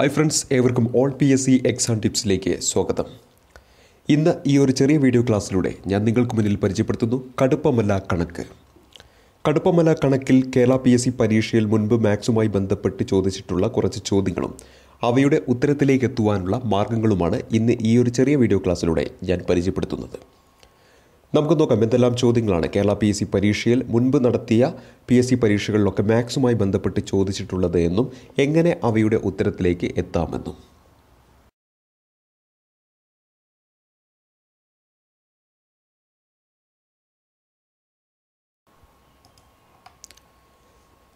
Hi friends ഏവർക്കും all P S C exam ടിപ്സിലേക്ക് സ്വാഗതം. ഇന്ന് ഈ ഒരു ചെറിയ വീഡിയോ ക്ലാസ്സിലൂടെ ഞാൻ നിങ്ങൾക്ക് മുന്നിൽ പരിചയപ്പെടുത്തുന്നു കടുപ്പമല്ല കണക്ക്. കടുപ്പമല കണക്കിൽ കേരള പി എസ് സി പരീക്ഷയിൽ മുൻപ് മാത്സുമായി ബന്ധപ്പെട്ട് ചോദിച്ചിട്ടുള്ള കുറച്ച് ചോദ്യങ്ങളും അവയുടെ ഉത്തരത്തിലേക്ക് എത്തുവാനുള്ള മാർഗങ്ങളുമാണ് ഇന്ന് ഈ ഒരു ചെറിയ വീഡിയോ ക്ലാസ്സിലൂടെ ഞാൻ പരിചയപ്പെടുത്തുന്നത്. നമുക്ക് നോക്കാം എന്തെല്ലാം ചോദ്യങ്ങളാണ് കേരള പി എസ് സി പരീക്ഷയിൽ മുൻപ് നടത്തിയ പി എസ് സി പരീക്ഷകളിലൊക്കെ മാത്സുമായി ബന്ധപ്പെട്ട് ചോദിച്ചിട്ടുള്ളത് എന്നും എങ്ങനെ അവയുടെ ഉത്തരത്തിലേക്ക് എത്താമെന്നും.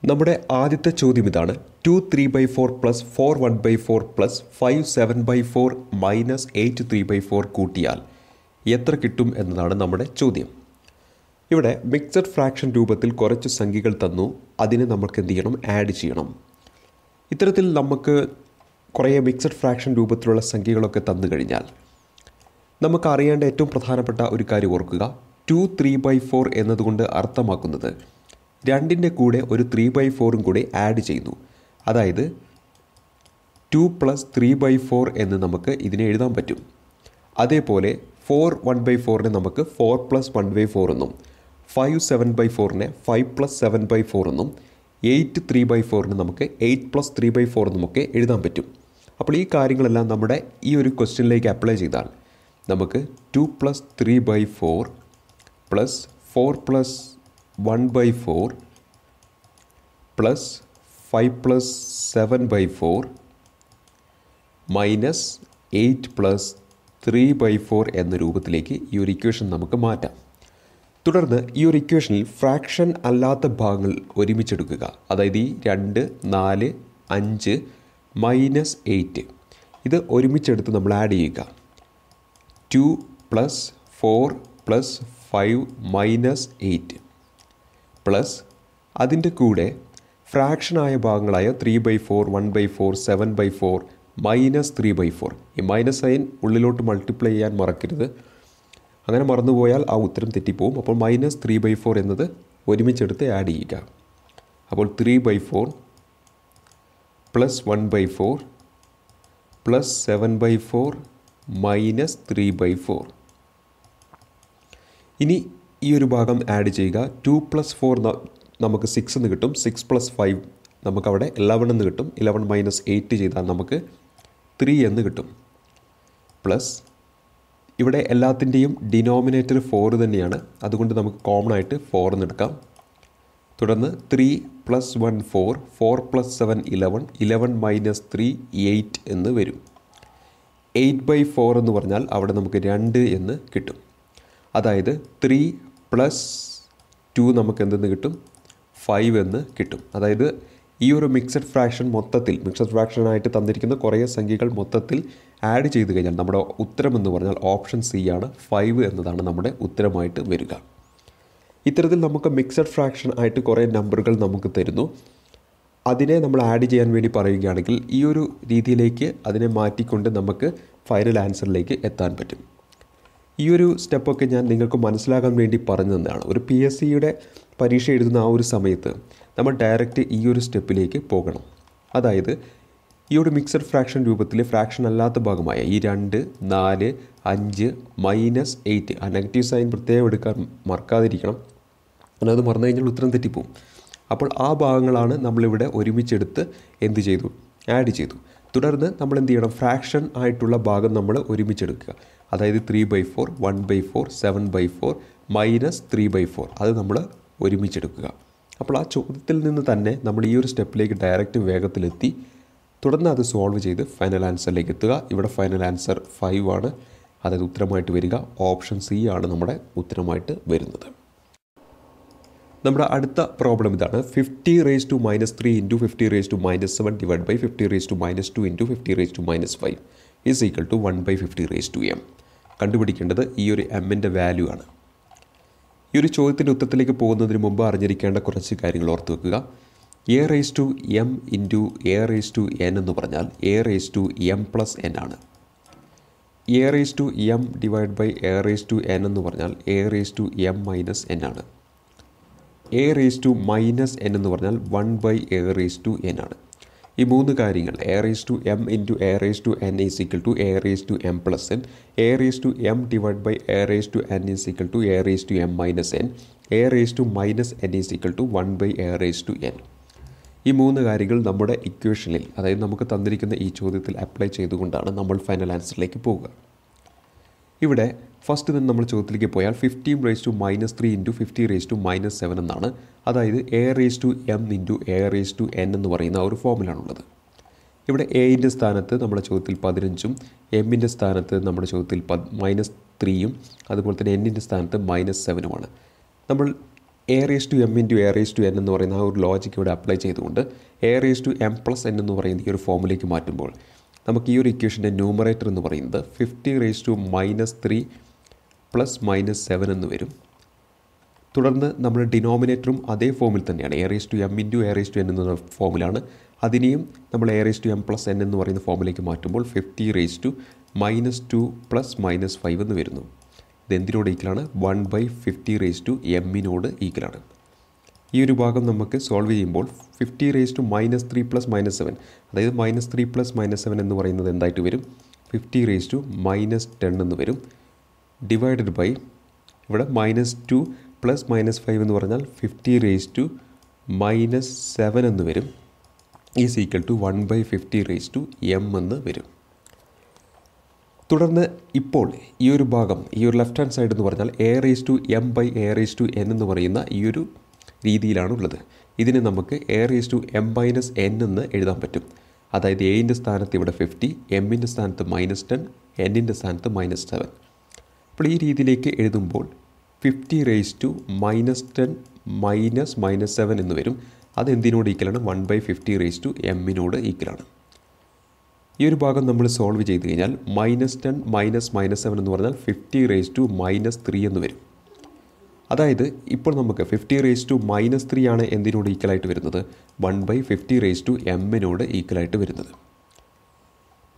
നമ്മുടെ ആദ്യത്തെ ചോദ്യം ഇതാണ്. Two three by four plus four one by four plus five seven by four minus eight three by four കൂട്ടിയാൽ എത്ര കിട്ടും എന്നതാണ് നമ്മുടെ ചോദ്യം. ഇവിടെ മിക്സഡ് ഫ്രാക്ഷൻ രൂപത്തിൽ കുറച്ച് സംഖ്യകൾ തന്നു. അതിനെ നമുക്ക് എന്ത് ചെയ്യണം? ആഡ് ചെയ്യണം. ഇത്തരത്തിൽ നമുക്ക് കുറേ മിക്സഡ് ഫ്രാക്ഷൻ രൂപത്തിലുള്ള സംഖ്യകളൊക്കെ തന്നു കഴിഞ്ഞാൽ നമുക്ക് അറിയേണ്ട ഏറ്റവും പ്രധാനപ്പെട്ട ഒരു കാര്യം ഓർക്കുക. ടു ത്രീ ബൈ ഫോർ എന്നതുകൊണ്ട് അർത്ഥമാക്കുന്നത് രണ്ടിന്റെ കൂടെ ഒരു ത്രീ ബൈ ഫോറും കൂടി ആഡ് ചെയ്യുന്നു. അതായത് two plus three by four എന്ന് നമുക്ക് ഇതിനെ എഴുതാൻ പറ്റും. അതേപോലെ ഫോർ വൺ ബൈ ഫോറിനെ നമുക്ക് four plus one by four എന്നും five seven by ഫോറിനെ five plus seven by four എന്നും എയ്റ്റ് ത്രീ ബൈ ഫോറിന് നമുക്ക് eight plus three by four എന്നുമൊക്കെ എഴുതാൻ പറ്റും. അപ്പോൾ ഈ കാര്യങ്ങളെല്ലാം നമ്മുടെ ഈ ഒരു ക്വസ്റ്റ്യനിലേക്ക് അപ്ലൈ ചെയ്താൽ നമുക്ക് two plus three by four plus four plus one by four plus five plus seven by four minus eight plus three by four എന്ന രൂപത്തിലേക്ക് ഈ ഒരു ഇക്വേഷൻ നമുക്ക് മാറ്റാം. തുടർന്ന് ഈ ഒരു ഇക്വേഷനിൽ ഫ്രാക്ഷൻ അല്ലാത്ത ഭാഗങ്ങൾ ഒരുമിച്ചെടുക്കുക. അതായത് ഈ രണ്ട് നാല് അഞ്ച് മൈനസ് എയ്റ്റ് ഇത് ഒരുമിച്ചെടുത്ത് നമ്മൾ ആഡ് ചെയ്യുക. Two plus four plus five minus eight plus അതിന്റെ കൂടെ ഫ്രാക്ഷനായ ഭാഗങ്ങളായ three by four one by four seven by four minus three by four. ഈ മൈനസ് സൈൻ ഉള്ളിലോട്ട് മൾട്ടിപ്ലൈ ചെയ്യാൻ മറക്കരുത്. അങ്ങനെ മറന്നുപോയാൽ ആ ഉത്തരം തെറ്റിപ്പോവും. അപ്പോൾ മൈനസ് ത്രീ ബൈ ഫോർ എന്നത് ഒരുമിച്ചെടുത്ത് ആഡ് ചെയ്യുക. അപ്പോൾ three by four plus one by four plus seven by four minus three by four. ഇനി ഈ ഒരു ഭാഗം ആഡ് ചെയ്യുക. ടു പ്ലസ് ഫോർ നമുക്ക് സിക്സ് എന്ന് കിട്ടും. സിക്സ് പ്ലസ് ഫൈവ് നമുക്കവിടെ ഇലവൻ എന്ന് കിട്ടും. ഇലവൻ മൈനസ് എയ്റ്റ് ചെയ്താൽ നമുക്ക് ത്രീ എന്ന് കിട്ടും. പ്ലസ് ഇവിടെ എല്ലാത്തിന്റെയും ഡിനോമിനേറ്റർ ഫോർ തന്നെയാണ്. അതുകൊണ്ട് നമുക്ക് കോമൺ ആയിട്ട് ഫോർ എന്ന് എടുക്കാം. തുടർന്ന് three plus one four four plus seven eleven eleven minus three eight എന്ന് വരും. എയ്റ്റ് ബൈ ഫോർ എന്ന് പറഞ്ഞാൽ അവിടെ നമുക്ക് രണ്ട് എന്ന് കിട്ടും. അതായത് ത്രീ പ്ലസ് ടു നമുക്ക് എന്തെന്ന് കിട്ടും? ഫൈവ് എന്ന് കിട്ടും. അതായത് ഈ ഒരു മിക്സഡ് ഫ്രാക്ഷൻ മൊത്തത്തിൽ മിക്സഡ് ഫ്രാക്ഷനായിട്ട് തന്നിരിക്കുന്ന കുറേ സംഖ്യകൾ മൊത്തത്തിൽ ആഡ് ചെയ്ത് കഴിഞ്ഞാൽ നമ്മുടെ ഉത്തരം എന്ന് പറഞ്ഞാൽ ഓപ്ഷൻ സി ആണ് ഫൈവ് എന്നതാണ് നമ്മുടെ ഉത്തരമായിട്ട് വരിക. ഇത്തരത്തിൽ നമുക്ക് മിക്സഡ് ഫ്രാക്ഷൻ ആയിട്ട് കുറേ നമ്പറുകൾ നമുക്ക് തരുന്നു. അതിനെ നമ്മൾ ആഡ് ചെയ്യാൻ വേണ്ടി പറയുകയാണെങ്കിൽ ഈ ഒരു രീതിയിലേക്ക് അതിനെ മാറ്റിക്കൊണ്ട് നമുക്ക് ഫൈനൽ ആൻസറിലേക്ക് എത്താൻ പറ്റും. ഈ ഒരു സ്റ്റെപ്പൊക്കെ ഞാൻ നിങ്ങൾക്ക് മനസ്സിലാകാൻ വേണ്ടി പറഞ്ഞു തന്നതാണ് ഒരു പി എസ് സിയുടെ പരീക്ഷ എഴുതുന്ന ആ ഒരു സമയത്ത് നമ്മൾ ഡയറക്റ്റ് ഈ ഒരു സ്റ്റെപ്പിലേക്ക് പോകണം. അതായത് ഈ ഒരു മിക്സഡ് ഫ്രാക്ഷൻ രൂപത്തിലെ ഫ്രാക്ഷൻ അല്ലാത്ത ഭാഗമായ ഈ രണ്ട് നാല് അഞ്ച് മൈനസ് എയ്റ്റ് ആ നെഗറ്റീവ് സൈൻ പ്രത്യേകം എടുക്കാൻ മറക്കാതിരിക്കണം. അത് മറന്നു കഴിഞ്ഞാൽ ഉത്തരം തെറ്റിപ്പോവും. അപ്പോൾ ആ ഭാഗങ്ങളാണ് നമ്മളിവിടെ ഒരുമിച്ചെടുത്ത് എന്ത് ചെയ്തു? ആഡ് ചെയ്തു. തുടർന്ന് നമ്മൾ എന്ത് ചെയ്യണം? ഫ്രാക്ഷൻ ആയിട്ടുള്ള ഭാഗം നമ്മൾ ഒരുമിച്ചെടുക്കുക. അതായത് three by four one by four seven by four minus three by four അത് നമ്മൾ ഒരുമിച്ചെടുക്കുക. അപ്പോൾ ആ ചോദ്യത്തിൽ നിന്ന് തന്നെ നമ്മൾ ഈ ഒരു സ്റ്റെപ്പിലേക്ക് ഡയറക്റ്റ് വേഗത്തിലെത്തി. തുടർന്ന് അത് സോൾവ് ചെയ്ത് ഫൈനൽ ആൻസറിലേക്ക് എത്തുക. ഇവിടെ ഫൈനൽ ആൻസർ ഫൈവ് ആണ്. അതായത് ഉത്തരമായിട്ട് വരിക. ഓപ്ഷൻ സി ആണ് നമ്മുടെ ഉത്തരമായിട്ട് വരുന്നത്. നമ്മുടെ അടുത്ത പ്രോബ്ലം ഇതാണ്. Fifty raise to minus three into fifty raise to minus seven divide by fifty raise to minus two into fifty raise to minus five is equal to one by fifty raise to M കണ്ടുപിടിക്കേണ്ടത് ഈ ഒരു എമ്മിന്റെ value ആണ്. ഈ ഒരു ചോദ്യത്തിന്റെ ഉത്തരത്തിലേക്ക് പോകുന്നതിന് മുമ്പ് അറിഞ്ഞിരിക്കേണ്ട കുറച്ച് കാര്യങ്ങൾ ഓർത്ത് വെക്കുക. A raise to m into a raise to n എന്ന് പറഞ്ഞാൽ a raise to m plus n ആണ്. A raise to m divide by a raise to n എന്ന് പറഞ്ഞാൽ a raise to m minus n ആണ്. A raise to minus n എന്ന് പറഞ്ഞാൽ one by a raise to n ആണ്. ഈ മൂന്ന് കാര്യങ്ങൾ a raise to m into a raise to n is equal to a raise to m plus n a raise to m divide by a raise to n is equal to a raise to m minus n a raise to minus n is equal to one by a raise to n ഈ മൂന്ന് കാര്യങ്ങൾ നമ്മുടെ ഇക്വേഷനിൽ അതായത് നമുക്ക് തന്നിരിക്കുന്ന ഈ ചോദ്യത്തിൽ അപ്ലൈ ചെയ്തുകൊണ്ടാണ് നമ്മൾ ഫൈനൽ ആൻസറിലേക്ക് പോവുക. ഇവിടെ ഫസ്റ്റ് തന്നെ നമ്മൾ ചോദ്യത്തിലേക്ക് പോയാൽ fifteen raise to minus three into fifty raise to minus seven എന്നാണ്. അതായത് a raise to m into a raise to n എന്ന് പറയുന്ന ഒരു ഫോമിലാണുള്ളത് ഇവിടെ എയിന്റെ സ്ഥാനത്ത് നമ്മുടെ ചോദ്യത്തിൽ പതിനഞ്ചും എമ്മിന്റെ സ്ഥാനത്ത് നമ്മുടെ ചോദ്യത്തിൽ പത് മൈനസ് ത്രീയും അതുപോലെ തന്നെ എന്നിന്റെ സ്ഥാനത്ത് മൈനസ് സെവനുമാണ് നമ്മൾ a raise to m into a raise to n എന്ന് പറയുന്ന ആ ഒരു ലോജിക്ക് ഇവിടെ അപ്ലൈ ചെയ്തുകൊണ്ട് a raise to m plus n എന്ന് പറയുന്ന ഈ ഒരു ഫോമിലേക്ക് മാറ്റുമ്പോൾ നമുക്ക് ഈ ഒരു ഇക്വേഷന്റെ ന്യൂമറേറ്റർ എന്ന് പറയുന്നത് fifty raise to minus three plus minus seven എന്ന് വരും. തുടർന്ന് നമ്മൾ ഡിനോമിനേറ്ററും അതേ ഫോമിൽ തന്നെയാണ്. A raise to m into a raise to n എന്ന ഫോമിലാണ് അതിനെയും നമ്മൾ a raise to m plus n എന്ന് പറയുന്ന ഫോമിലേക്ക് മാറ്റുമ്പോൾ fifty raise to minus two plus minus five എന്ന് വരുന്നു. ഇത് എന്തിനോട് ഈക്വലാണ് one by fifty raise to എമ്മിനോട് ഈക്വലാണ് ഈ ഒരു ഭാഗം നമുക്ക് സോൾവ് ചെയ്യുമ്പോൾ fifty raise to minus three plus minus seven അതായത് minus three plus minus seven എന്ന് പറയുന്നത് എന്തായിട്ട് വരും? Fifty raise to minus ten എന്ന് വരും. ഡിവൈഡഡ് ബൈ ഇവിടെ minus two plus minus five എന്ന് പറഞ്ഞാൽ fifty raise to minus seven എന്ന് വരും. Is equal to one by fifty raise to m എന്ന് വരും. തുടർന്ന് ഇപ്പോൾ ഈ ഒരു ഭാഗം ഈ ഒരു ലെഫ്റ്റ് ഹാൻഡ് സൈഡ് എന്ന് പറഞ്ഞാൽ a raise to m by a raise to n എന്ന് പറയുന്ന ഈ ഒരു രീതിയിലാണുള്ളത് ഇതിനെ നമുക്ക് a raise to m minus n എന്ന് എഴുതാൻ പറ്റും. അതായത് എയിന്റെ സ്ഥാനത്ത് ഇവിടെ ഫിഫ്റ്റി എമ്മിന്റെ സ്ഥാനത്ത് മൈനസ് ടെൻ എന്നിന്റെ സ്ഥാനത്ത് മൈനസ് സെവൻ അപ്പോൾ ഈ രീതിയിലേക്ക് എഴുതുമ്പോൾ fifty raise to minus ten minus minus seven എന്ന് വരും. അത് എന്തിനോട് ഈക്വലാണ് one by fifty raise to എമ്മിനോട് ഈക്വലാണ് ഈ ഒരു ഭാഗം നമ്മൾ സോൾവ് ചെയ്ത് കഴിഞ്ഞാൽ minus ten minus minus seven എന്ന് പറഞ്ഞാൽ fifty raise to minus three എന്ന് വരും. അതായത് ഇപ്പോൾ നമുക്ക് fifty raise to minus three ആണ് എന്തിനോട് ഈക്വലായിട്ട് വരുന്നത്? One by fifty raise to എമ്മിനോട് ഈക്വലായിട്ട് വരുന്നത്.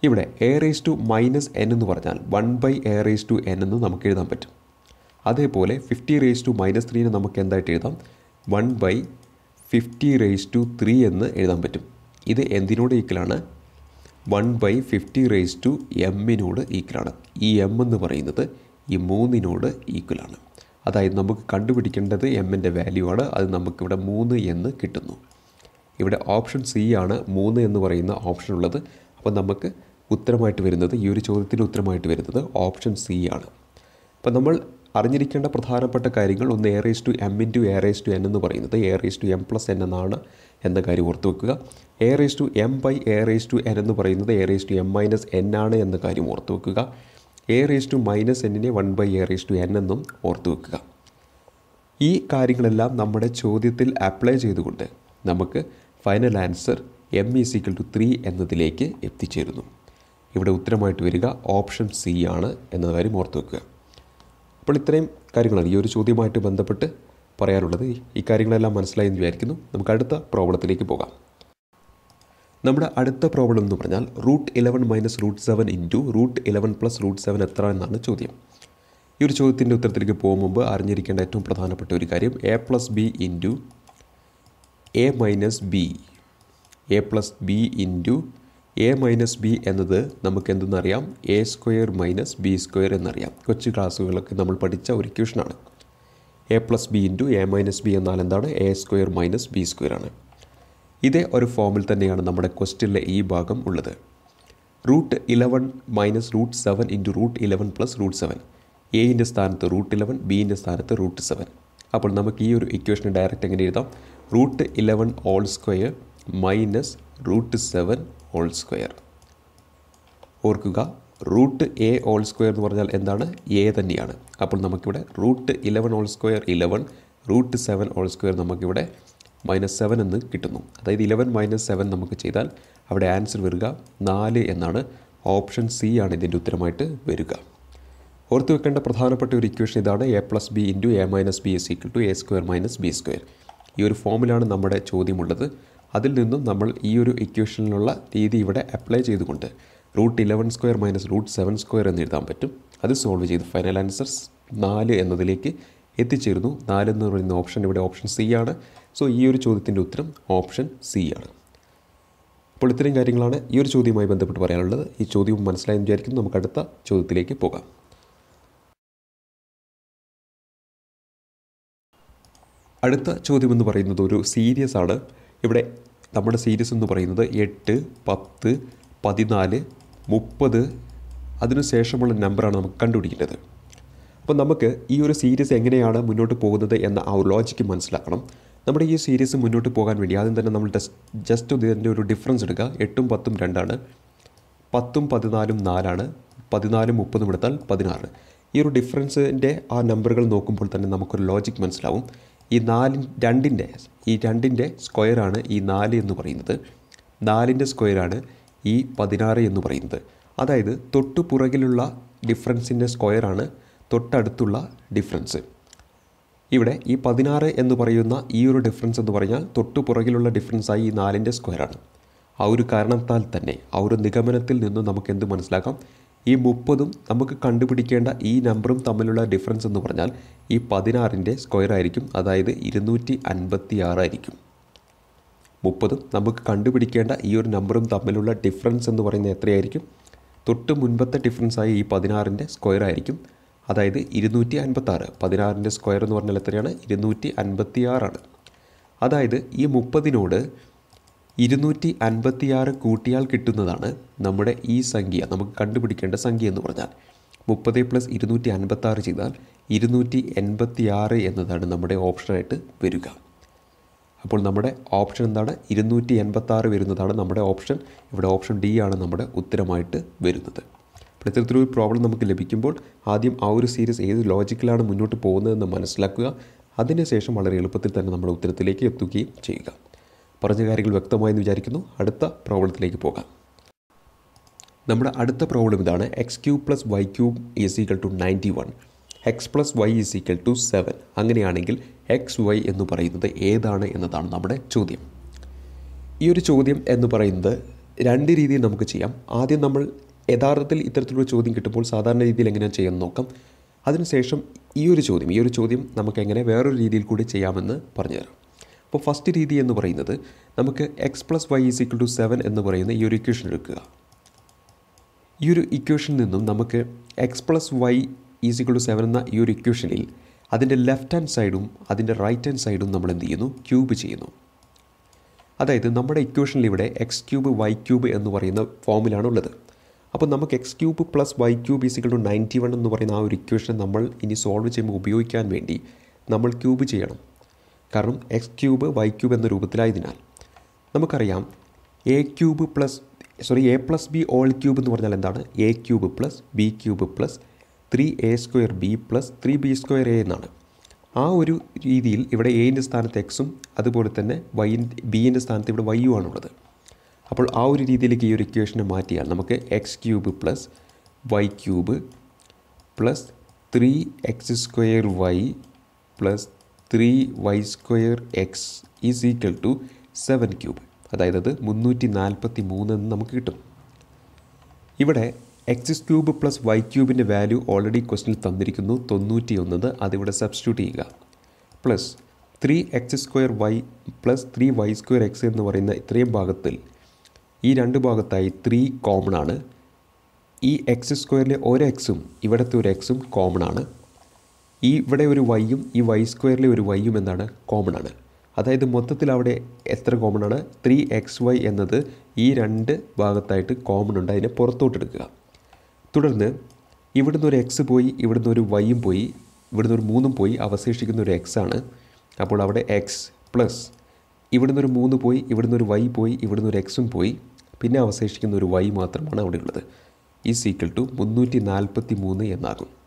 ഇവിടെ a raise to minus n എന്ന് പറഞ്ഞാൽ one by a raise to n എന്ന് നമുക്ക് എഴുതാൻ പറ്റും. അതേപോലെ ഫിഫ്റ്റി റേസ് ടു മൈനസ് ത്രീനെ നമുക്ക് എന്തായിട്ട് എഴുതാം? One by fifty raise to three എന്ന് എഴുതാൻ പറ്റും. ഇത് എന്തിനോട് ഈക്വലാണ് one by fifty raise to എമ്മിനോട് ഈക്വലാണ് ഈ എം എന്ന് പറയുന്നത് ഈ മൂന്നിനോട് ഈക്വലാണ് അതായത് നമുക്ക് കണ്ടുപിടിക്കേണ്ടത് എമ്മിന്റെ വാല്യൂ ആണ്. അത് നമുക്കിവിടെ മൂന്ന് എന്ന് കിട്ടുന്നു. ഇവിടെ ഓപ്ഷൻ സി ആണ് മൂന്ന് എന്ന് പറയുന്ന ഓപ്ഷൻ ഉള്ളത്. അപ്പോൾ നമുക്ക് ഉത്തരമായിട്ട് വരുന്നത് ഈ ഒരു ചോദ്യത്തിന് ഉത്തരമായിട്ട് വരുന്നത് ഓപ്ഷൻ സി ആണ്. അപ്പം നമ്മൾ അറിഞ്ഞിരിക്കേണ്ട പ്രധാനപ്പെട്ട കാര്യങ്ങൾ ഒന്ന് a raise to m into a raise to n എന്ന് പറയുന്നത് a raise to m plus n എന്നാണ് എന്ന കാര്യം ഓർത്ത് വെക്കുക. A raise to m by a raise to n എന്ന് പറയുന്നത് a raise to m minus n ആണ് എന്ന കാര്യം ഓർത്ത് വെക്കുക. A raise to minus എന്നിനെ one by a raise to n എന്നും ഓർത്ത് വെക്കുക. ഈ കാര്യങ്ങളെല്ലാം നമ്മുടെ ചോദ്യത്തിൽ അപ്ലൈ ചെയ്തുകൊണ്ട് നമുക്ക് final answer m is equal to three എന്നതിലേക്ക് എത്തിച്ചേരുന്നു. ഇവിടെ ഉത്തരമായിട്ട് വരിക ഓപ്ഷൻ സി ആണ് എന്ന കാര്യം ഓർത്ത് വെക്കുക. അപ്പോൾ ഇത്രയും കാര്യങ്ങളാണ് ഈ ഒരു ചോദ്യമായിട്ട് ബന്ധപ്പെട്ട് പറയാനുള്ളത്. ഈ കാര്യങ്ങളെല്ലാം മനസ്സിലായി എന്ന് വിചാരിക്കുന്നു. നമുക്ക് അടുത്ത പ്രോബ്ലത്തിലേക്ക് പോകാം. നമ്മുടെ അടുത്ത പ്രോബ്ലം എന്ന് പറഞ്ഞാൽ root eleven minus root seven into root eleven plus root seven എത്ര എന്നാണ് ചോദ്യം. ഈ ഒരു ചോദ്യത്തിന്റെ ഉത്തരത്തിലേക്ക് പോകും മുമ്പ് അറിഞ്ഞിരിക്കേണ്ട ഏറ്റവും പ്രധാനപ്പെട്ട ഒരു കാര്യം a plus b into a minus b a plus b into a minus b എന്നത് നമുക്ക് എന്തെന്നറിയാം? A square minus b square എന്നറിയാം. കൊച്ചു ക്ലാസ്സുകളൊക്കെ നമ്മൾ പഠിച്ച ഒരു ഇക്വേഷനാണ് a plus b into a minus b എന്നാൽ എന്താണ്? A square minus b square ആണ്. ഇതേ ഒരു ഫോമിൽ തന്നെയാണ് നമ്മുടെ ക്വസ്റ്റ്യനിലെ ഈ ഭാഗം ഉള്ളത്. Root eleven minus root seven into root eleven plus root seven എയിന്റെ സ്ഥാനത്ത് റൂട്ട് ഇലവൻ ബീന്റെ സ്ഥാനത്ത് റൂട്ട് സെവൻ അപ്പോൾ നമുക്ക് ഈ ഒരു ഇക്വേഷൻ ഡയറക്റ്റ് എങ്ങനെ എഴുതാം? Root eleven whole square minus root seven whole square ഓർക്കുക റൂട്ട് എ ഓൾ സ്ക്വയർ എന്ന് പറഞ്ഞാൽ എന്താണ്? എ തന്നെയാണ്. അപ്പോൾ നമുക്കിവിടെ root eleven whole square eleven root seven whole square നമുക്കിവിടെ മൈനസ് സെവൻ എന്ന് കിട്ടുന്നു. അതായത് ഇലവൻ മൈനസ് സെവൻ നമുക്ക് ചെയ്താൽ അവിടെ ആൻസർ വരിക നാല് എന്നാണ്. ഓപ്ഷൻ സി ആണ് ഇതിന്റെ ഉത്തരമായിട്ട് വരിക. ഓർത്ത് വെക്കേണ്ട പ്രധാനപ്പെട്ട ഒരു ഇക്വേഷൻ ഇതാണ് a plus b into a minus b is equal to a square minus b square ഈ ഒരു ഫോമിലാണ് നമ്മുടെ ചോദ്യമുള്ളത്. അതിൽ നിന്നും നമ്മൾ ഈ ഒരു ഇക്വേഷനിലുള്ള രീതി ഇവിടെ അപ്ലൈ ചെയ്തുകൊണ്ട് root eleven square minus root seven square എന്ന് എഴുതാൻ പറ്റും. അത് സോൾവ് ചെയ്ത് ഫൈനൽ ആൻസർസ് നാല് എന്നതിലേക്ക് എത്തിച്ചേരുന്നു. നാല് എന്ന് പറയുന്ന ഓപ്ഷൻ ഇവിടെ ഓപ്ഷൻ സി ആണ്. സോ ഈ ഒരു ചോദ്യത്തിന്റെ ഉത്തരം ഓപ്ഷൻ സി ആണ്. അപ്പോൾ ഇത്രയും കാര്യങ്ങളാണ് ഈ ഒരു ചോദ്യവുമായി ബന്ധപ്പെട്ട് പറയാനുള്ളത്. ഈ ചോദ്യവും മനസ്സിലായെന്ന് വിചാരിക്കുന്നു. നമുക്ക് അടുത്ത ചോദ്യത്തിലേക്ക് പോകാം. അടുത്ത ചോദ്യം എന്ന് പറയുന്നത് ഒരു സീരിയസ് ആണ്. ഇവിടെ നമ്മുടെ സീരീസ് എന്ന് പറയുന്നത് എട്ട് പത്ത് പതിനാല് മുപ്പത്. അതിനു ശേഷമുള്ള നമ്പറാണ് നമുക്ക് കണ്ടുപിടിക്കേണ്ടത്. അപ്പോൾ നമുക്ക് ഈ ഒരു സീരീസ് എങ്ങനെയാണ് മുന്നോട്ട് പോകുന്നത് എന്ന ആ ഒരു ലോജിക്ക് മനസ്സിലാക്കണം. നമ്മുടെ ഈ സീരീസ് മുന്നോട്ട് പോകാൻ വേണ്ടി ആദ്യം തന്നെ നമ്മൾ ജസ്റ്റ് ഇതിന്റെ ഒരു ഡിഫറൻസ് എടുക്കുക. എട്ടും പത്തും രണ്ടാണ്. പത്തും പതിനാലും നാലാണ്. പതിനാലും മുപ്പതും എടുത്താൽ പതിനാറ്. ഈ ഒരു ഡിഫറൻസിന്റെ ആ നമ്പറുകൾ നോക്കുമ്പോൾ തന്നെ നമുക്കൊരു ലോജിക് മനസ്സിലാവും. ഈ നാലിൻ രണ്ടിന്റെ ഈ രണ്ടിന്റെ സ്ക്വയറാണ് ഈ നാല് എന്ന് പറയുന്നത്. നാലിന്റെ സ്ക്വയറാണ് ഈ പതിനാറ് എന്ന് പറയുന്നത്. അതായത് തൊട്ടു പുറകിലുള്ള ഡിഫറൻസിന്റെ സ്ക്വയറാണ് തൊട്ടടുത്തുള്ള ഡിഫറൻസ് ഇവിടെ ഈ പതിനാറ് എന്ന് പറയുന്ന ഈ ഒരു ഡിഫറൻസ് എന്ന് പറഞ്ഞാൽ തൊട്ടു പുറകിലുള്ള ഡിഫറൻസായി ഈ നാലിന്റെ സ്ക്വയറാണ് ആ ഒരു കാരണത്താൽ തന്നെ ആ ഒരു നിഗമനത്തിൽ നിന്ന് നമുക്ക് എന്ത് മനസ്സിലാക്കാം? ഈ മുപ്പതും നമുക്ക് കണ്ടുപിടിക്കേണ്ട ഈ നമ്പറും തമ്മിലുള്ള ഡിഫറൻസ് എന്ന് പറഞ്ഞാൽ ഈ പതിനാറിന്റെ സ്ക്വയർ ആയിരിക്കും അതായത് ഇരുന്നൂറ്റി അൻപത്തി ആറായിരിക്കും മുപ്പതും നമുക്ക് കണ്ടുപിടിക്കേണ്ട ഈ ഒരു നമ്പറും തമ്മിലുള്ള ഡിഫറൻസ് എന്ന് പറയുന്നത് എത്രയായിരിക്കും? തൊട്ട് മുൻപത്തെ ഡിഫറൻസായി ഈ പതിനാറിന്റെ സ്ക്വയർ ആയിരിക്കും അതായത് ഇരുന്നൂറ്റി അൻപത്താറ് പതിനാറിന്റെ സ്ക്വയർ എന്ന് പറഞ്ഞാൽ എത്രയാണ്? ഇരുന്നൂറ്റി അൻപത്തി ആറാണ് അതായത് ഈ മുപ്പതിനോട് ഇരുന്നൂറ്റി അൻപത്തിയാറ് കൂട്ടിയാൽ കിട്ടുന്നതാണ് നമ്മുടെ ഈ സംഖ്യ നമുക്ക് കണ്ടുപിടിക്കേണ്ട സംഖ്യ എന്ന് പറഞ്ഞാൽ. മുപ്പത് പ്ലസ് ഇരുന്നൂറ്റി അൻപത്താറ് ചെയ്താൽ ഇരുന്നൂറ്റി എൺപത്തി ആറ് എന്നതാണ് നമ്മുടെ ഓപ്ഷനായിട്ട് വരിക. അപ്പോൾ നമ്മുടെ ഓപ്ഷൻ എന്താണ്? ഇരുന്നൂറ്റി എൺപത്താറ് വരുന്നതാണ് നമ്മുടെ ഓപ്ഷൻ. ഇവിടെ ഓപ്ഷൻ ഡി ആണ് നമ്മുടെ ഉത്തരമായിട്ട് വരുന്നത്. അപ്പോൾ ഇത്തരത്തിലൊരു പ്രോബ്ലം നമുക്ക് ലഭിക്കുമ്പോൾ ആദ്യം ആ ഒരു സീരീസ് ഏത് ലോജിക്കിലാണ് മുന്നോട്ട് പോകുന്നതെന്ന് മനസ്സിലാക്കുക. അതിനുശേഷം വളരെ എളുപ്പത്തിൽ തന്നെ നമ്മുടെ ഉത്തരത്തിലേക്ക് എത്തുകയും ചെയ്യുക. പറഞ്ഞ കാര്യങ്ങൾ വ്യക്തമായെന്ന് വിചാരിക്കുന്നു. അടുത്ത പ്രോബ്ലത്തിലേക്ക് പോകാം. നമ്മുടെ അടുത്ത പ്രോബ്ലം ഇതാണ് x cube plus y cube is equal to ninety one x plus y is equal to seven അങ്ങനെയാണെങ്കിൽ എക്സ് വൈ എന്ന് പറയുന്നത് ഏതാണ് എന്നതാണ് നമ്മുടെ ചോദ്യം. ഈ ഒരു ചോദ്യം എന്ന് പറയുന്നത് രണ്ട് രീതിയിൽ നമുക്ക് ചെയ്യാം. ആദ്യം നമ്മൾ യഥാർത്ഥത്തിൽ ഇത്തരത്തിലുള്ള ചോദ്യം കിട്ടുമ്പോൾ സാധാരണ രീതിയിൽ എങ്ങനെയാണ് ചെയ്യാമെന്ന് നോക്കാം. അതിനുശേഷം ഈ ഒരു ചോദ്യം ഈ ഒരു ചോദ്യം നമുക്ക് എങ്ങനെ വേറൊരു രീതിയിൽ കൂടി ചെയ്യാമെന്ന് പറഞ്ഞുതരാം അപ്പോൾ ഫസ്റ്റ് രീതി എന്ന് പറയുന്നത് നമുക്ക് x plus y is equal to seven എന്ന് പറയുന്ന ഈ ഒരു ഇക്വേഷൻ എടുക്കുക. ഈ ഒരു ഇക്വേഷനിൽ നിന്നും നമുക്ക് x plus y is equal to seven എന്ന ഈ ഒരു ഇക്വേഷനിൽ അതിന്റെ ലെഫ്റ്റ് ഹാൻഡ് സൈഡും അതിന്റെ റൈറ്റ് ഹാൻഡ് സൈഡും നമ്മൾ എന്ത് ചെയ്യുന്നു? ക്യൂബ് ചെയ്യുന്നു. അതായത് നമ്മുടെ ഇക്വേഷനിൽ ഇവിടെ എക്സ് ക്യൂബ് വൈ ക്യൂബ് എന്ന് പറയുന്ന ഫോമിലാണ് ഉള്ളത്. അപ്പോൾ നമുക്ക് x cube plus y cube is equal to ninety one എന്ന് പറയുന്ന ആ ഒരു ഇക്വേഷൻ നമ്മൾ ഇനി സോൾവ് ചെയ്യുമ്പോൾ ഉപയോഗിക്കാൻ വേണ്ടി നമ്മൾ ക്യൂബ് ചെയ്യണം. കാരണം എക്സ് ക്യൂബ് വൈ ക്യൂബ് എന്ന രൂപത്തിലായതിനാൽ. നമുക്കറിയാം a cube plus sorry a plus b whole cube എന്ന് പറഞ്ഞാൽ എന്താണ്? A cube plus b cube plus three a square b plus three b square a എന്നാണ്. ആ ഒരു രീതിയിൽ ഇവിടെ എയിന്റെ സ്ഥാനത്ത് എക്സും അതുപോലെ തന്നെ വൈ ബിന്റെ സ്ഥാനത്ത് ഇവിടെ വൈയും ആണുള്ളത്. അപ്പോൾ ആ ഒരു രീതിയിലേക്ക് ഈ ഒരു ഇക്വേഷനെ മാറ്റിയാൽ നമുക്ക് x cube plus y cube plus three x square y plus three y square x is equal to seven cube അതായത് അത് മുന്നൂറ്റി നാൽപ്പത്തി മൂന്ന് എന്ന് നമുക്ക് കിട്ടും. ഇവിടെ എക്സ് ക്യൂബ് പ്ലസ് വൈ ക്യൂബിന്റെ വാല്യൂ ഓൾറെഡി ക്വസ്റ്റിനിൽ തന്നിരിക്കുന്നു. തൊണ്ണൂറ്റി ഒന്നത് അതിവിടെ സബ്സ്റ്റിറ്റ്യൂട്ട് ചെയ്യുക. Plus three x square y plus three y square x എന്ന് പറയുന്ന ഇത്രയും ഭാഗത്തിൽ ഈ രണ്ട് ഭാഗത്തായി ത്രീ കോമൺ ആണ്. ഈ എക്സ് സ്ക്വയറിലെ ഒരു എക്സും ഇവിടുത്തെ ഒരു എക്സും കോമൺ ആണ്. ഈ ഇവിടെ ഒരു വൈയും ഈ വൈ സ്ക്വയറിലെ ഒരു വൈയും എന്താണ് കോമൺ ആണ്. അതായത് മൊത്തത്തിൽ അവിടെ എത്ര കോമൺ ആണ്? ത്രീ എക്സ് വൈ എന്നത് ഈ രണ്ട് ഭാഗത്തായിട്ട് കോമൺ ഉണ്ട്. അതിനെ പുറത്തോട്ട് എടുക്കുക. തുടർന്ന് ഇവിടുന്ന് ഒരു എക്സ് പോയി ഇവിടുന്ന് ഒരു വൈയും പോയി ഇവിടുന്ന് ഒരു മൂന്നും പോയി അവശേഷിക്കുന്ന ഒരു എക്സ് ആണ്. അപ്പോൾ അവിടെ എക്സ് പ്ലസ് ഇവിടുന്ന് ഒരു മൂന്ന് പോയി ഇവിടുന്ന് ഒരു വൈ പോയി ഇവിടുന്ന് ഒരു എക്സും പോയി. പിന്നെ അവശേഷിക്കുന്ന ഒരു വൈ മാത്രമാണ് അവിടെ ഉള്ളത്. ഈ സീക്വൽ ടു മുന്നൂറ്റി നാൽപ്പത്തി മൂന്ന് എന്നാകും.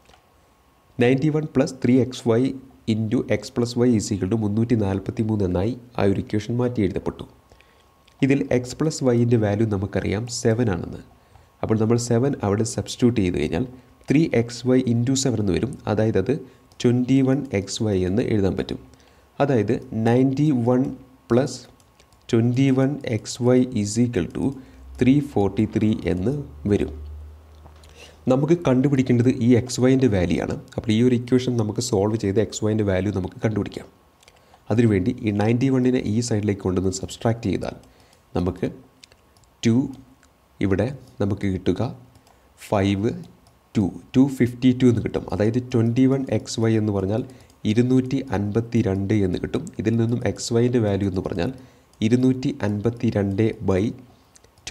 Ninety one plus three x y into x plus y is equal to മുന്നൂറ്റി നാൽപ്പത്തി മൂന്ന് എന്നായി ആ ഒരു ഇക്വേഷൻ മാറ്റി എഴുതപ്പെട്ടു. ഇതിൽ എക്സ് പ്ലസ് വൈന്റെ വാല്യൂ നമുക്കറിയാം സെവൻ ആണെന്ന്. അപ്പോൾ നമ്മൾ സെവൻ അവിടെ സബ്സ്റ്റിറ്റ്യൂട്ട് ചെയ്ത് കഴിഞ്ഞാൽ three x y into seven എന്ന് വരും. അതായത് അത് ട്വന്റി വൺ എക്സ് വൈ എന്ന് എഴുതാൻ പറ്റും. അതായത് ninety one plus twenty one x y is equal to three forty three എന്ന് വരും. നമുക്ക് കണ്ടുപിടിക്കേണ്ടത് ഈ എക്സ് വൈന്റെ വാല്യൂ ആണ്. അപ്പോൾ ഈ ഒരു ഇക്വേഷൻ നമുക്ക് സോൾവ് ചെയ്ത് എക്സ് വൈന്റെ വാല്യൂ നമുക്ക് കണ്ടുപിടിക്കാം. അതിനുവേണ്ടി ഈ നയന്റി വണ്ണിനെ ഈ സൈഡിലേക്ക് കൊണ്ടുവന്ന് സബ്സ്ട്രാക്റ്റ് ചെയ്താൽ നമുക്ക് ടു ഇവിടെ നമുക്ക് കിട്ടുക five two two fifty two എന്ന് കിട്ടും. അതായത് ട്വന്റി വൺ എക്സ് വൈ എന്ന് പറഞ്ഞാൽ ഇരുന്നൂറ്റി അൻപത്തി രണ്ട് എന്ന് കിട്ടും. ഇതിൽ നിന്നും എക്സ് വൈന്റെ വാല്യൂ എന്ന് പറഞ്ഞാൽ ഇരുന്നൂറ്റി അൻപത്തി രണ്ട് ബൈ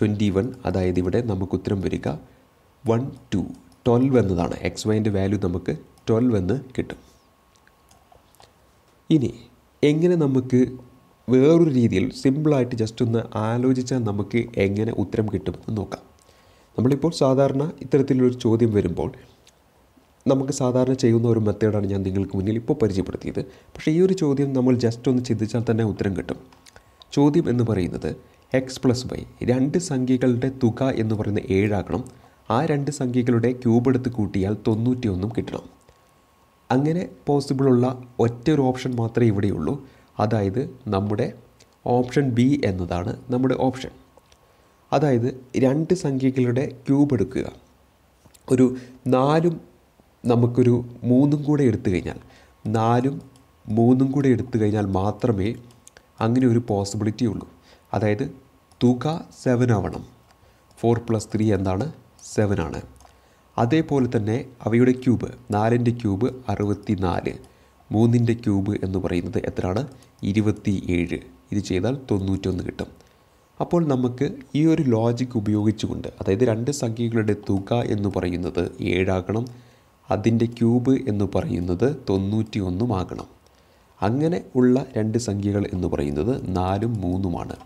ട്വന്റി വൺ അതായത് ഇവിടെ നമുക്ക് ഉത്തരം വരിക വൺ ടു ട്വൽവ് എന്നതാണ് എക്സ് വൈന്റെ വാല്യൂ നമുക്ക് ട്വൽവ് എന്ന് കിട്ടും. ഇനി എങ്ങനെ നമുക്ക് വേറൊരു രീതിയിൽ സിമ്പിളായിട്ട് ജസ്റ്റ് ഒന്ന് ആലോചിച്ചാൽ നമുക്ക് എങ്ങനെ ഉത്തരം കിട്ടുമെന്ന് നോക്കാം. നമ്മളിപ്പോൾ സാധാരണ ഇത്തരത്തിലൊരു ചോദ്യം വരുമ്പോൾ നമുക്ക് സാധാരണ ചെയ്യുന്ന ഒരു മെത്തേഡാണ് ഞാൻ നിങ്ങൾക്ക് മുന്നിൽ ഇപ്പോൾ പരിചയപ്പെടുത്തിയത്. പക്ഷേ ഈ ഒരു ചോദ്യം നമ്മൾ ജസ്റ്റ് ഒന്ന് ചിന്തിച്ചാൽ തന്നെ ഉത്തരം കിട്ടും. ചോദ്യം എന്ന് പറയുന്നത് എക്സ് പ്ലസ് വൈ രണ്ട് സംഖ്യകളുടെ തുക എന്ന് പറയുന്ന ഏഴാക്കണം. ആ രണ്ട് സംഖ്യകളുടെ ക്യൂബ് എടുത്ത് കൂട്ടിയാൽ തൊണ്ണൂറ്റി ഒന്നും കിട്ടണം. അങ്ങനെ പോസിബിളുള്ള ഒറ്റ ഒരു ഓപ്ഷൻ മാത്രമേ ഇവിടെയുള്ളൂ. അതായത് നമ്മുടെ ഓപ്ഷൻ ബി എന്നതാണ് നമ്മുടെ ഓപ്ഷൻ അതായത് രണ്ട് സംഖ്യകളുടെ ക്യൂബ് എടുക്കുക. ഒരു നാലും നമുക്കൊരു മൂന്നും കൂടെ എടുത്തു കഴിഞ്ഞാൽ നാലും മൂന്നും കൂടെ എടുത്തു കഴിഞ്ഞാൽ മാത്രമേ അങ്ങനെ ഒരു പോസിബിലിറ്റി ഉള്ളൂ. അതായത് തുക സെവൻ ആവണം. ഫോർ പ്ലസ് ത്രീ എന്താണ്? സെവൻ ആണ്. അതേപോലെ തന്നെ അവയുടെ ക്യൂബ് നാലിന്റെ ക്യൂബ് അറുപത്തി നാല് മൂന്നിന്റെ ക്യൂബ് എന്ന് പറയുന്നത് എത്രയാണ്? ഇരുപത്തി ഏഴ് ഇത് ചെയ്താൽ തൊണ്ണൂറ്റൊന്ന് കിട്ടും. അപ്പോൾ നമുക്ക് ഈ ഒരു ലോജിക് ഉപയോഗിച്ചുകൊണ്ട് അതായത് രണ്ട് സംഖ്യകളുടെ തുക എന്ന് പറയുന്നത് ഏഴാകണം അതിന്റെ ക്യൂബ് എന്ന് പറയുന്നത് തൊണ്ണൂറ്റി ഒന്നും ആകണം. അങ്ങനെ ഉള്ള രണ്ട് സംഖ്യകൾ എന്ന് പറയുന്നത് നാലും മൂന്നുമാണ്.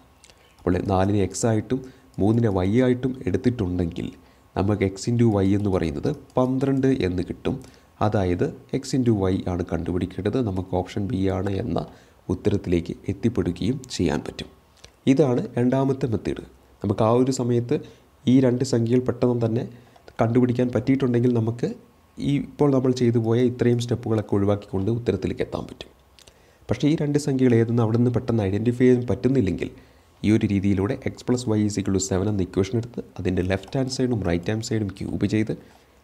അപ്പോൾ നാലിനെ എക്സ് ആയിട്ടും മൂന്നിനെ വൈ ആയിട്ടും എടുത്തിട്ടുണ്ടെങ്കിൽ നമുക്ക് എക്സ് ഇന്റു വൈ എന്ന് പറയുന്നത് പന്ത്രണ്ട് എന്ന് കിട്ടും. അതായത് എക്സ് ഇന്റു വൈ ആണ് കണ്ടുപിടിക്കേണ്ടത്. നമുക്ക് ഓപ്ഷൻ ബി ആണ് എന്ന ഉത്തരത്തിലേക്ക് എത്തിപ്പെടുകയും ചെയ്യാൻ പറ്റും. ഇതാണ് രണ്ടാമത്തെ മെത്തേഡ് നമുക്ക് ആ ഒരു സമയത്ത് ഈ രണ്ട് സംഖ്യകൾ പെട്ടെന്ന് തന്നെ കണ്ടുപിടിക്കാൻ പറ്റിയിട്ടുണ്ടെങ്കിൽ നമുക്ക് ഈ ഇപ്പോൾ നമ്മൾ ചെയ്തു പോയ ഇത്രയും സ്റ്റെപ്പുകളൊക്കെ ഒഴിവാക്കിക്കൊണ്ട് ഉത്തരത്തിലേക്ക് എത്താൻ പറ്റും. പക്ഷേ ഈ രണ്ട് സംഖ്യകൾ ഏതെന്ന് അവിടെ നിന്ന് പെട്ടെന്ന് ഐഡന്റിഫൈ ചെയ്യാൻ പറ്റുന്നില്ലെങ്കിൽ ഈ ഒരു രീതിയിലൂടെ x plus y is equal to seven എന്ന ഇക്വേഷൻ എടുത്ത് അതിന്റെ ലെഫ്റ്റ് ഹാൻഡ് സൈഡും റൈറ്റ് ഹാൻഡ് സൈഡും ക്യൂബ് ചെയ്ത്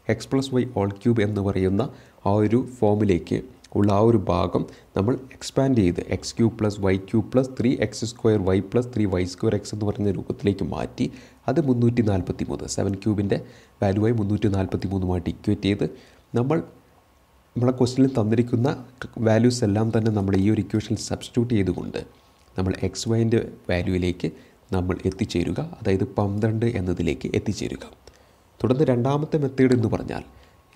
x plus y whole cube എന്ന് പറയുന്ന ആ ഒരു ഫോമിലേക്ക് ഉള്ള ആ ഒരു ഭാഗം നമ്മൾ എക്സ്പാൻഡ് ചെയ്ത് x cube plus y cube plus three x square y plus three y square x എന്ന് പറയുന്ന രൂപത്തിലേക്ക് മാറ്റി അത് മുന്നൂറ്റി നാൽപ്പത്തി മൂന്ന് സെവൻ ക്യൂബിന്റെ വാല്യൂവായി മുന്നൂറ്റി നാൽപ്പത്തി മൂന്നുമായിട്ട് ഇക്വേറ്റ് ചെയ്ത് നമ്മൾ നമ്മളെ ക്വസ്റ്റിനിൽ തന്നിരിക്കുന്ന വാല്യൂസ് എല്ലാം തന്നെ നമ്മൾ ഈ ഒരു ഇക്വേഷൻ സബ്സ്റ്റിറ്റ്യൂട്ട് ചെയ്തുകൊണ്ട് നമ്മൾ എക്സ് വൈന്റെ വാല്യൂയിലേക്ക് നമ്മൾ എത്തിച്ചേരുക. അതായത് പന്ത്രണ്ട് എന്നതിലേക്ക് എത്തിച്ചേരുക. തുടർന്ന് രണ്ടാമത്തെ മെത്തേഡ് എന്ന് പറഞ്ഞാൽ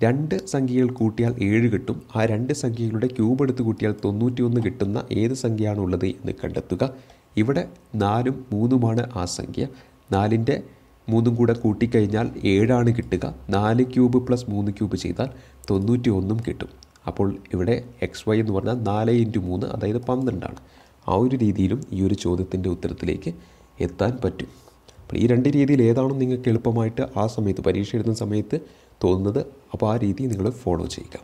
രണ്ട് സംഖ്യകൾ കൂട്ടിയാൽ ഏഴ് കിട്ടും. ആ രണ്ട് സംഖ്യകളുടെ ക്യൂബ് എടുത്ത് കൂട്ടിയാൽ തൊണ്ണൂറ്റി ഒന്ന് കിട്ടുന്ന ഏത് സംഖ്യയാണ് ഉള്ളത് എന്ന് കണ്ടെത്തുക. ഇവിടെ നാലും മൂന്നുമാണ് ആ സംഖ്യ. നാലിന്റെ മൂന്നും കൂടെ കൂട്ടിക്കഴിഞ്ഞാൽ ഏഴാണ് കിട്ടുക. നാല് ക്യൂബ് പ്ലസ് മൂന്ന് ക്യൂബ് ചെയ്താൽ തൊണ്ണൂറ്റി ഒന്നും കിട്ടും. അപ്പോൾ ഇവിടെ എക്സ് വൈ എന്ന് പറഞ്ഞാൽ നാല് ഇന്റു മൂന്ന് അതായത് പന്ത്രണ്ടാണ്. ആ ഒരു രീതിയിലും ഈ ഒരു ചോദ്യത്തിന്റെ ഉത്തരത്തിലേക്ക് എത്താൻ പറ്റും. അപ്പോൾ ഈ രണ്ട് രീതിയിൽ ഏതാണോ നിങ്ങൾക്ക് എളുപ്പമായിട്ട് ആ സമയത്ത് പരീക്ഷ എഴുതുന്ന സമയത്ത് തോന്നുന്നത് അപ്പോൾ ആ രീതി നിങ്ങൾ ഫോളോ ചെയ്യുക.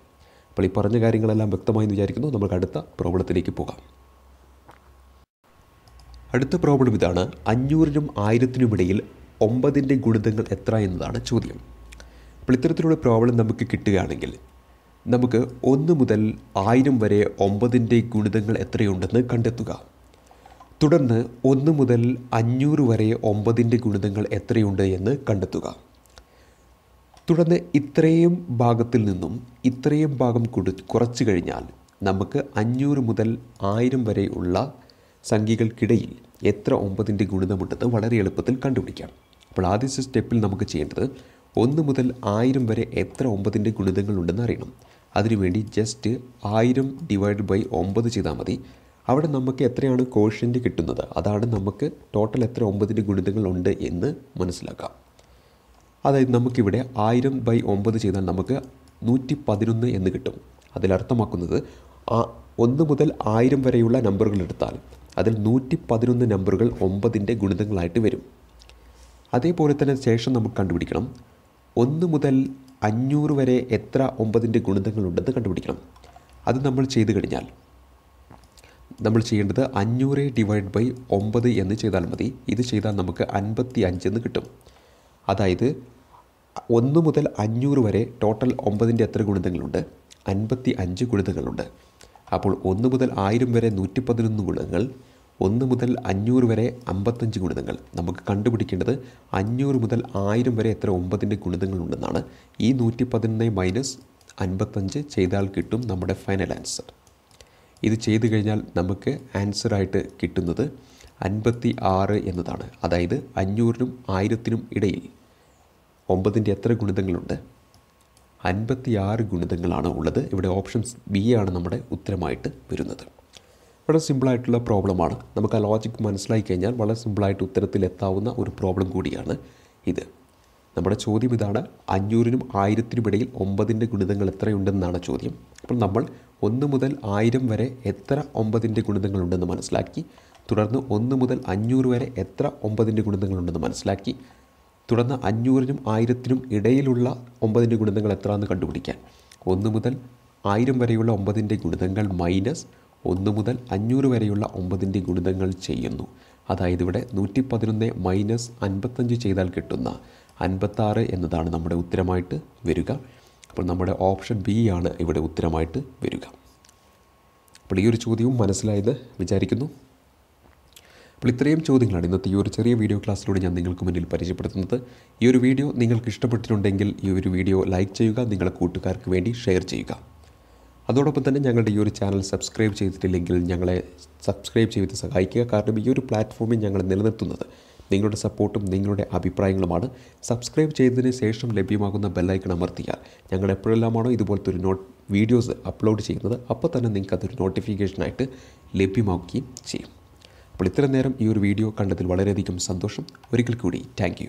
അപ്പോൾ ഈ പറഞ്ഞ കാര്യങ്ങളെല്ലാം വ്യക്തമായി വിചാരിക്കുന്നു. നമുക്ക് അടുത്ത പ്രോബ്ലത്തിലേക്ക് പോകാം. അടുത്ത പ്രോബ്ലം ഇതാണ് അഞ്ഞൂറിനും ആയിരത്തിനും ഇടയിൽ ഒമ്പതിന്റെ ഗുണിതങ്ങൾ എത്ര എന്നതാണ് ചോദ്യം. അപ്പോൾ ഇത്തരത്തിലുള്ള പ്രോബ്ലം നമുക്ക് കിട്ടുകയാണെങ്കിൽ നമുക്ക് ഒന്ന് മുതൽ ആയിരം വരെ ഒമ്പതിന്റെ ഗുണിതങ്ങൾ എത്രയുണ്ടെന്ന് കണ്ടെത്തുക. തുടർന്ന് ഒന്ന് മുതൽ അഞ്ഞൂറ് വരെ ഒമ്പതിന്റെ ഗുണിതങ്ങൾ എത്രയുണ്ട് എന്ന് കണ്ടെത്തുക. തുടർന്ന് ഇത്രയും ഭാഗത്തിൽ നിന്നും ഇത്രയും ഭാഗം കൊടു കുറച്ച് കഴിഞ്ഞാൽ നമുക്ക് അഞ്ഞൂറ് മുതൽ ആയിരം വരെ ഉള്ള സംഖ്യകൾക്കിടയിൽ എത്ര ഒമ്പതിന്റെ ഗുണിതമുണ്ടെന്ന് വളരെ എളുപ്പത്തിൽ കണ്ടുപിടിക്കാം. അപ്പോൾ ആദ്യത്തെ സ്റ്റെപ്പിൽ നമുക്ക് ചെയ്യേണ്ടത് ഒന്ന് മുതൽ ആയിരം വരെ എത്ര ഒമ്പതിന്റെ ഗുണിതങ്ങളുണ്ടെന്ന് അറിയണം. അതിനുവേണ്ടി ജസ്റ്റ് ആയിരം ഡിവൈഡ് ബൈ ഒമ്പത് ചെയ്താൽ മതി. അവിടെ നമുക്ക് എത്രയാണ് കോഷ്യന്റ് കിട്ടുന്നത്? അതാണ് നമുക്ക് ടോട്ടൽ എത്ര ഒമ്പതിന്റെ ഗുണിതങ്ങളുണ്ട് എന്ന് മനസ്സിലാക്കാം. അതായത് നമുക്കിവിടെ ആയിരം ബൈ ഒമ്പത് ചെയ്താൽ നമുക്ക് നൂറ്റി പതിനൊന്ന് എന്ന് കിട്ടും. അതിലർത്ഥമാക്കുന്നത് ആ ഒന്ന് മുതൽ ആയിരം വരെയുള്ള നമ്പറുകൾ എടുത്താൽ അതിൽ നൂറ്റി പതിനൊന്ന് നമ്പറുകൾ ഒമ്പതിന്റെ ഗുണിതങ്ങളായിട്ട് വരും. അതേപോലെ തന്നെ ശേഷം നമുക്ക് കണ്ടുപിടിക്കണം. ഒന്ന് മുതൽ അഞ്ഞൂറ് വരെ എത്ര ഒമ്പതിന്റെ ഗുണിതങ്ങളുണ്ടെന്ന് കണ്ടുപിടിക്കണം. അത് നമ്മൾ ചെയ്തു കഴിഞ്ഞാൽ നമ്മൾ ചെയ്യേണ്ടത് അഞ്ഞൂറ് ഡിവൈഡ് ബൈ ഒമ്പത് എന്ന് ചെയ്താൽ മതി. ഇത് ചെയ്താൽ നമുക്ക് അൻപത്തി അഞ്ചെന്ന് കിട്ടും. അതായത് ഒന്ന് മുതൽ അഞ്ഞൂറ് വരെ ടോട്ടൽ ഒമ്പതിന്റെ എത്ര ഗുണിതങ്ങളുണ്ട്? അൻപത്തി അഞ്ച് ഗുണിതങ്ങളുണ്ട്. അപ്പോൾ ഒന്ന് മുതൽ ആയിരം വരെ നൂറ്റി പതിനൊന്ന് ഗുണങ്ങൾ ഒന്ന് മുതൽ അഞ്ഞൂറ് വരെ അമ്പത്തഞ്ച് ഗുണിതങ്ങൾ. നമുക്ക് കണ്ടുപിടിക്കേണ്ടത് അഞ്ഞൂറ് മുതൽ ആയിരം വരെ എത്ര ഒമ്പതിന്റെ ഗുണിതങ്ങളുണ്ടെന്നാണ്. ഈ നൂറ്റി പതിനൊന്ന് മൈനസ് അൻപത്തഞ്ച് ചെയ്താൽ കിട്ടും നമ്മുടെ ഫൈനൽ ആൻസർ. ഇത് ചെയ്തു കഴിഞ്ഞാൽ നമുക്ക് ആൻസറായിട്ട് കിട്ടുന്നത് അൻപത്തി ആറ് എന്നതാണ്. അതായത് അഞ്ഞൂറിനും ആയിരത്തിനും ഇടയിൽ ഒമ്പതിന്റെ എത്ര ഗുണിതങ്ങളുണ്ട്? അൻപത്തി ആറ് ഗുണിതങ്ങളാണ് ഉള്ളത്. ഇവിടെ ഓപ്ഷൻസ് ബി ആണ് നമ്മുടെ ഉത്തരമായിട്ട് വരുന്നത്. വളരെ സിമ്പിളായിട്ടുള്ള പ്രോബ്ലമാണ് നമുക്ക് ആ ലോജിക് മനസ്സിലാക്കി കഴിഞ്ഞാൽ വളരെ സിമ്പിളായിട്ട് ഉത്തരത്തിലെത്താവുന്ന ഒരു പ്രോബ്ലം കൂടിയാണ് ഇത്. നമ്മുടെ ചോദ്യം ഇതാണ് അഞ്ഞൂറിനും ആയിരത്തിനും ഇടയിൽ ഒമ്പതിന്റെ ഗുണിതങ്ങൾ എത്രയുണ്ടെന്നാണ് ചോദ്യം. അപ്പോൾ നമ്മൾ ഒന്ന് മുതൽ ആയിരം വരെ എത്ര ഒമ്പതിന്റെ ഗുണിതങ്ങളുണ്ടെന്ന് മനസ്സിലാക്കി തുടർന്ന് ഒന്ന് മുതൽ അഞ്ഞൂറ് വരെ എത്ര ഒമ്പതിന്റെ ഗുണിതങ്ങളുണ്ടെന്ന് മനസ്സിലാക്കി തുടർന്ന് അഞ്ഞൂറിനും ആയിരത്തിനും ഇടയിലുള്ള ഒമ്പതിന്റെ ഗുണിതങ്ങൾ എത്ര എന്ന് കണ്ടുപിടിക്കാൻ. ഒന്ന് മുതൽ ആയിരം വരെയുള്ള ഒമ്പതിന്റെ ഗുണിതങ്ങൾ മൈനസ് ഒന്ന് മുതൽ അഞ്ഞൂറ് വരെയുള്ള ഒമ്പതിന്റെ ഗുണിതങ്ങൾ ചെയ്യുന്നു. അതായത് ഇവിടെ നൂറ്റി പതിനൊന്ന് മൈനസ് അൻപത്തഞ്ച് ചെയ്താൽ കിട്ടുന്ന അൻപത്താറ് എന്നതാണ് നമ്മുടെ ഉത്തരമായിട്ട് വരിക. അപ്പോൾ നമ്മുടെ ഓപ്ഷൻ ബി ആണ് ഇവിടെ ഉത്തരമായിട്ട് വരിക. അപ്പോൾ ഈ ഒരു ചോദ്യവും മനസ്സിലായത് വിചാരിക്കുന്നു. അപ്പോൾ ഇത്രയും ചോദ്യങ്ങളാണ് ഇന്നത്തെ ഈ ഒരു ചെറിയ വീഡിയോ ക്ലാസ്സിലൂടെ ഞാൻ നിങ്ങൾക്ക് മുന്നിൽ പരിചയപ്പെടുത്തുന്നത്. ഈ ഒരു വീഡിയോ നിങ്ങൾക്ക് ഇഷ്ടപ്പെട്ടിട്ടുണ്ടെങ്കിൽ ഈ ഒരു വീഡിയോ ലൈക്ക് ചെയ്യുക നിങ്ങളുടെ കൂട്ടുകാർക്ക് വേണ്ടി ഷെയർ ചെയ്യുക. അതോടൊപ്പം തന്നെ ഞങ്ങളുടെ ഈ ഒരു ചാനൽ സബ്സ്ക്രൈബ് ചെയ്തിട്ടില്ലെങ്കിൽ ഞങ്ങളെ സബ്സ്ക്രൈബ് ചെയ്ത് സഹായിക്കുക. കാരണം ഈ ഒരു പ്ലാറ്റ്ഫോമിൽ ഞങ്ങൾ നിലനിർത്തുന്നത് നിങ്ങളുടെ സപ്പോർട്ടും നിങ്ങളുടെ അഭിപ്രായങ്ങളുമാണ്. സബ്സ്ക്രൈബ് ചെയ്തതിന് ശേഷം ലഭ്യമാകുന്ന ബെല്ലൈക്കൺ അമർത്തിയാൽ ഞങ്ങൾ എപ്പോഴെല്ലാമാണോ ഇതുപോലത്തെ ഒരു നോട്ട് വീഡിയോസ് അപ്ലോഡ് ചെയ്യുന്നത് അപ്പോൾ തന്നെ നിങ്ങൾക്ക് അതൊരു നോട്ടിഫിക്കേഷനായിട്ട് ലഭ്യമാക്കുകയും ചെയ്യും. അപ്പോൾ ഇത്രയും നേരം ഈ ഒരു വീഡിയോ കണ്ടതിൽ വളരെയധികം സന്തോഷം. ഒരിക്കൽ കൂടി താങ്ക്